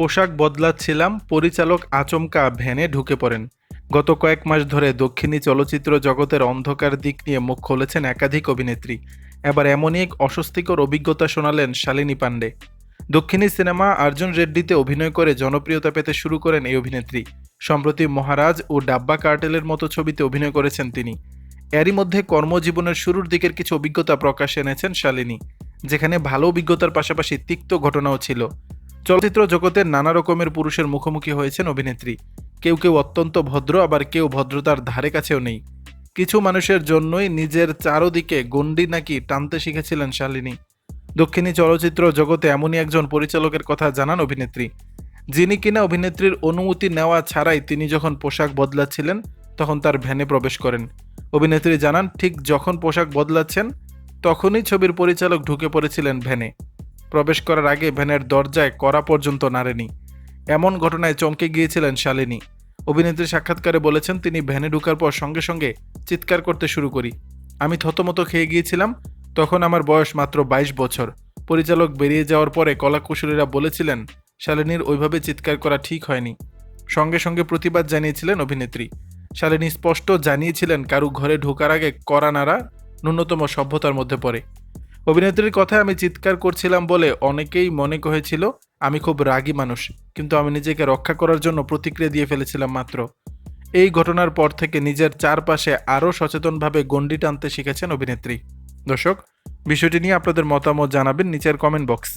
পোশাক বদলাচ্ছিলাম, পরিচালক আচমকা ভ্যানে ঢুকে পড়েন। গত কয়েক মাস ধরে দক্ষিণী চলচ্চিত্র জগতের অন্ধকার দিক নিয়ে মুখ খুলেছেন একাধিক অভিনেত্রী। এবার এমনই এক অস্বস্তিকর অভিজ্ঞতা শোনালেন শালিনী পাণ্ডে। দক্ষিণী সিনেমা অর্জুন রেড্ডিতে অভিনয় করে জনপ্রিয়তা পেতে শুরু করেন এই অভিনেত্রী। সম্প্রতি মহারাজ ও ডাব্বা কার্টেলের মতো ছবিতে অভিনয় করেছেন তিনি। এরই মধ্যে কর্মজীবনের শুরুর দিকের কিছু অভিজ্ঞতা প্রকাশ এনেছেন শালিনী, যেখানে ভালো অভিজ্ঞতার পাশাপাশি তিক্ত ঘটনাও ছিল। চলচ্চিত্র জগতের নানা রকমের পুরুষের মুখোমুখি হয়েছেন অভিনেত্রী। কেউ কেউ অত্যন্ত ভদ্র, আবার কেউ ভদ্রতার ধারে কাছেও নেই। কিছু মানুষের জন্যই নিজের চারোদিকে গণ্ডি নাকি টানতে শিখেছিলেন শালিনী। দক্ষিণী চলচ্চিত্র জগতে এমনই একজন পরিচালকের কথা জানান অভিনেত্রী। যিনি কিনা অভিনেত্রীর অনুমতি নেওয়া ছাড়াই তিনি যখন পোশাক বদলাচ্ছিলেন, তখন তার ভ্যানে প্রবেশ করেন। অভিনেত্রী জানান, ঠিক যখন পোশাক বদলাচ্ছেন, তখনই ছবির পরিচালক ঢুকে পড়েছিলেন ভ্যানে। প্রবেশ করার আগে ভ্যানের দরজায় করা পর্যন্ত নাড়েনি। এমন ঘটনায় চমকে গিয়েছিলেন শালিনী। অভিনেত্রী সাক্ষাৎকারে বলেছেন, তিনি ভ্যানে ঢুকার পর সঙ্গে সঙ্গে চিৎকার করতে শুরু করি। আমি থতমত খেয়ে গিয়েছিলাম, তখন আমার বয়স মাত্র বাইশ বছর। পরিচালক বেরিয়ে যাওয়ার পরে কলাকুশলীরা বলেছিলেন, শালিনীর ওইভাবে চিৎকার করা ঠিক হয়নি। সঙ্গে সঙ্গে প্রতিবাদ জানিয়েছিলেন অভিনেত্রী। শালিনী স্পষ্ট জানিয়েছিলেন, কারু ঘরে ঢোকার আগে করা নাড়া ন্যূনতম সভ্যতার মধ্যে পড়ে। অভিনেত্রীর কথায় আমি চিৎকার করছিলাম বলে অনেকেই মনে করেছিল আমি খুব রাগী মানুষ, কিন্তু আমি নিজেকে রক্ষা করার জন্য প্রতিক্রিয়া দিয়ে ফেলেছিলাম মাত্র। এই ঘটনার পর থেকে নিজের চারপাশে আরও সচেতনভাবে গণ্ডি টানতে শিখেছেন অভিনেত্রী। দর্শক, বিষয়টি নিয়ে আপনাদের মতামত জানাবেন নিচের কমেন্ট বক্সে